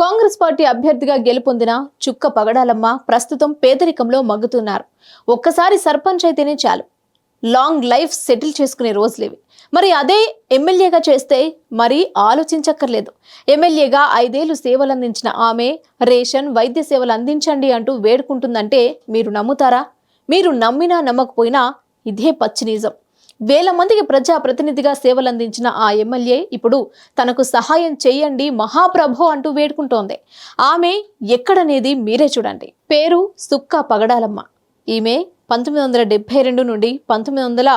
Congress party అభ్యర్థిగా గెలుపొందిన చుక్క పగడాలమ్మ ప్రస్తుతం పేదరికంలో మగ్గుతున్నారు. ఒక్కసారి సర్పంచ్ అయితేనే చాలు. లాంగ్ లైఫ్ సెటిల్ చేసుకునే రోజులేవి. మరి అదే ఎమ్మెల్యేగా చేస్తే మరి ఆలోచించక్కర్లేదు. ఎమ్మెల్యేగా ఐదేళ్ళు సేవలు అందించిన ఆమె రేషన్ వైద్య సేవలు అందించండి అంటూ వేడుకుంటుందంటే మీరు నమ్ముతారా? మీరు నమ్మినా నమ్మకపోయినా ఇదే పచ్చి నిజం. వేల మందికి ప్రజా ప్రతినిధిగా సేవలందించిన ఆ ఎమ్మెల్యే ఇప్పుడు తనకు సహాయం చేయండి మహాప్రభు అంటూ వేడుకుంటోంది. ఆమె ఎక్కడనేది మీరే చూడండి. పేరు సుక్క పగడాలమ్మ. ఈమె పంతొమ్మిది వందల డెబ్బై రెండు నుండి పంతొమ్మిది వందల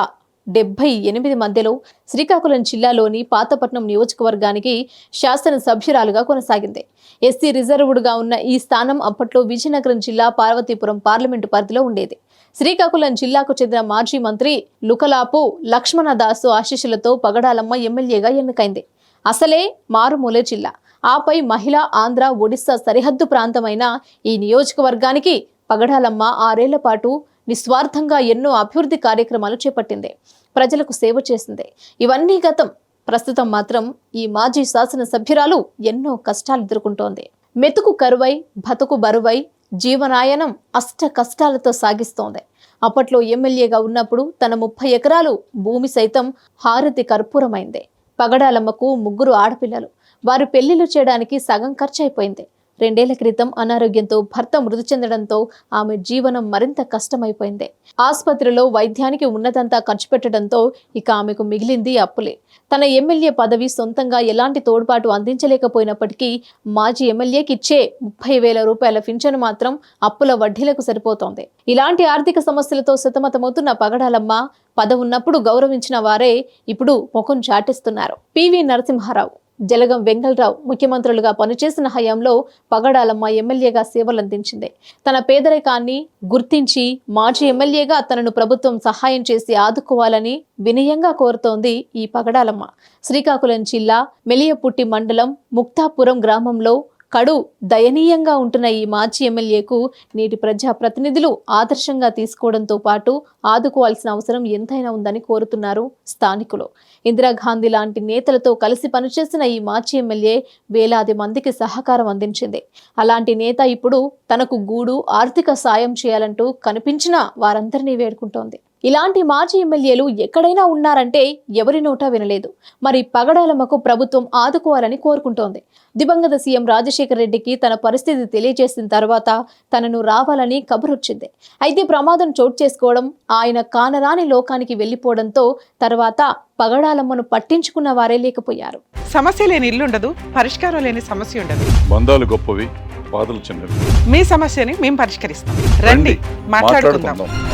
డెబ్బై ఎనిమిది మధ్యలో శ్రీకాకుళం జిల్లాలోని పాతపట్నం నియోజకవర్గానికి శాసనసభ్యురాలుగా కొనసాగింది. ఎస్సీ రిజర్వ్డ్గా ఉన్న ఈ స్థానం అప్పట్లో విజయనగరం జిల్లా పార్వతీపురం పార్లమెంటు పరిధిలో ఉండేది. శ్రీకాకుళం జిల్లాకు చెందిన మాజీ మంత్రి లుకలాపు లక్ష్మణదాసు ఆశీస్సులతో పగడాలమ్మ ఎమ్మెల్యేగా ఎన్నికైంది. అసలే మారుమూల జిల్లా. ఆపై మహిళా ఆంధ్ర ఒడిశా సరిహద్దు ప్రాంతమైన ఈ నియోజకవర్గానికి పగడాలమ్మ ఆరేళ్ళ పాటు నిస్వార్థంగా ఎన్నో అభివృద్ధి కార్యక్రమాలు చేపట్టింది. ప్రజలకు సేవ చేసింది. ఇవన్నీ గతం. ప్రస్తుతం మాత్రం ఈ మాజీ శాసనసభ్యురాలు ఎన్నో కష్టాలు ఎదుర్కొంటోంది. మెతుకు కరువై బతుకు బరువై జీవనాయనం అష్ట కష్టాలతో సాగిస్తోంది. అప్పట్లో ఎమ్మెల్యేగా ఉన్నప్పుడు తన ముప్పై ఎకరాలు భూమి సైతం హారతి కర్పూరమైంది. పగడాలమ్మకు ముగ్గురు ఆడపిల్లలు. వారు పెళ్ళిళ్ళు చేయడానికి సగం ఖర్చు అయిపోయింది రెండేళ్ళ క్రితం అనారోగ్యంతో భర్త మృతి చెందడంతో ఆమె జీవనం మరింత కష్టమైపోయింది. ఆసుపత్రిలో వైద్యానికి ఉన్నదంతా ఖర్చు పెట్టడంతో ఇక ఆమెకు మిగిలింది అప్పులే. తన ఎమ్మెల్యే పదవి సొంతంగా ఎలాంటి తోడ్పాటు అందించలేకపోయినప్పటికీ మాజీ ఎమ్మెల్యేకి ఇచ్చే ముప్పై వేల రూపాయల పింఛను మాత్రం అప్పుల వడ్డీలకు సరిపోతోంది. ఇలాంటి ఆర్థిక సమస్యలతో సతమతమవుతున్న పగడాలమ్మ పదవున్నప్పుడు గౌరవించిన వారే ఇప్పుడు ముఖం చాటిస్తున్నారు. పివి నరసింహారావు జలగం వెంగళరావు ముఖ్యమంత్రులుగా పనిచేసిన హయాంలో పగడాలమ్మ ఎమ్మెల్యేగా సేవలందించింది. తన పేదరికాన్ని గుర్తించి మాజీ ఎమ్మెల్యేగా తనను ప్రభుత్వం సహాయం చేసి ఆదుకోవాలని వినయంగా కోరుతోంది ఈ పగడాలమ్మ. శ్రీకాకుళం జిల్లా మెలియపుట్టి మండలం ముక్తాపురం గ్రామంలో కడు దయనీయంగా ఉంటున్న ఈ మాజీ ఎమ్మెల్యేకు నేటి ప్రజా ప్రతినిధులు ఆదర్శంగా తీసుకోవడంతో పాటు ఆదుకోవాల్సిన అవసరం ఎంతైనా ఉందని కోరుతున్నారు స్థానికులు. ఇందిరాగాంధీ లాంటి నేతలతో కలిసి పనిచేసిన ఈ మాజీ ఎమ్మెల్యే వేలాది మందికి సహకారం అందించింది. అలాంటి నేత ఇప్పుడు తనకు గూడు ఆర్థిక సాయం చేయాలంటూ కనిపించిన వారందరినీ వేడుకుంటోంది. ఇలాంటి మాజీ ఎమ్మెల్యేలు ఎక్కడైనా ఉన్నారంటే ఎవరి నోటా వినలేదు. మరి పగడాలమ్మకు ప్రభుత్వం ఆదుకోవాలని కోరుకుంటోంది. దివంగత సీఎం రాజశేఖర రెడ్డికి తన పరిస్థితి తెలియజేసిన తర్వాత తనను రావాలని కబురొచ్చింది. అయితే ప్రమాదం చోటు చేసుకోవడం ఆయన కానరాని లోకానికి వెళ్ళిపోవడంతో తర్వాత పగడాలమ్మను పట్టించుకున్న వారే లేకపోయారు. సమస్య లేని ఇల్లు ఉండదు పరిష్కారం లేని సమస్య ఉండదు. బంధాలు గొప్పవి బాధలు చిన్నవి. మీ సమస్యని మేము పరిష్కరిస్తాం. రండి మాట్లాడుకుందాం. మాట్లాడుకుందాం.